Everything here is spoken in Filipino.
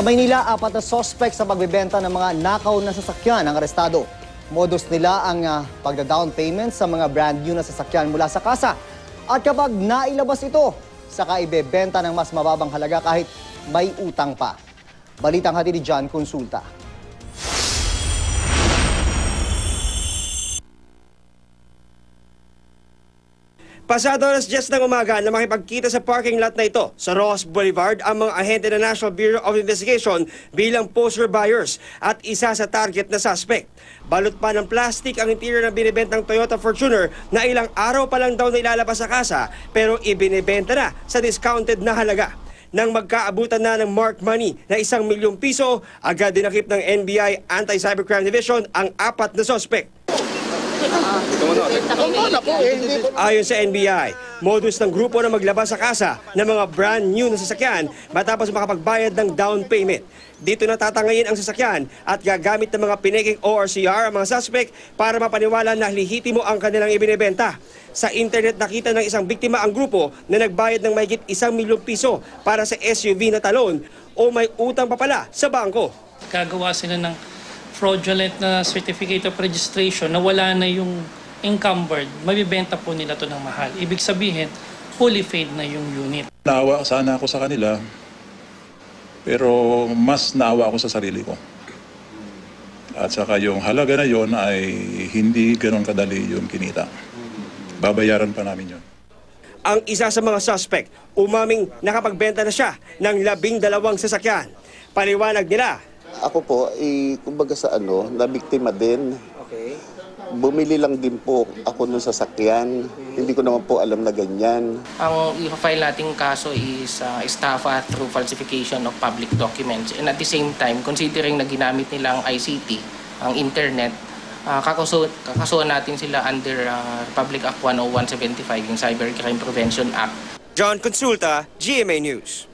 Sa Maynila, apat na sospek sa pagbebenta ng mga nakaw na sasakyan ang arestado. Modus nila ang uh, pagda-down payment sa mga brand new na sasakyan mula sa kasa. At kapag nailabas ito, saka ibebenta ng mas mababang halaga kahit may utang pa. Balitang hati ni John Consulta. Pasado alas 10 ng umaga na makipagkita sa parking lot na ito sa Ross Boulevard ang mga ahente ng National Bureau of Investigation bilang poster buyers at isa sa target na suspect. Balot pa ng plastic ang interior ng binibentang Toyota Fortuner na ilang araw pa lang daw na ilalabas sa kasa pero ibinibenta na sa discounted na halaga. Nang magkaabutan na ng marked money na isang milyong piso, agad dinakip ng NBI Anti-Cybercrime Division ang apat na suspect. Ayon sa NBI, modus ng grupo na maglabas sa kasa ng mga brand new na sasakyan matapos makapagbayad ng down payment. Dito natatangayin ang sasakyan at gagamit ng mga piniking ORCR ang mga suspect para mapaniwala na lihitimo ang kanilang ibinebenta. Sa internet nakita ng isang biktima ang grupo na nagbayad ng mahigit isang milyong piso para sa SUV na talon o may utang pa pala sa bangko. gagawa sila ng fraudulent na certificate of registration na wala na yung encumbered, mabibenta po nila to ng mahal. Ibig sabihin, fully paid na yung unit. Naawa sana ako sa kanila, pero mas naawa ako sa sarili ko. At saka yung halaga na yon ay hindi ganon kadali yung kinita. Babayaran pa namin yon. Ang isa sa mga suspect, umaming nakapagbenta na siya ng labing dalawang sasakyan. Paliwanag nila, Ako po, eh, kumbaga sa ano, nabiktima din. Bumili lang din po ako ng sasakyan. Hindi ko naman po alam na ganyan. Ang i-file nating kaso is uh, estafa through falsification of public documents. And at the same time, considering na ginamit nilang ICT, ang internet, uh, kakaso, kakasuhan natin sila under uh, Republic Act 10175, yung Cybercrime Prevention Act. John Consulta, GMA News.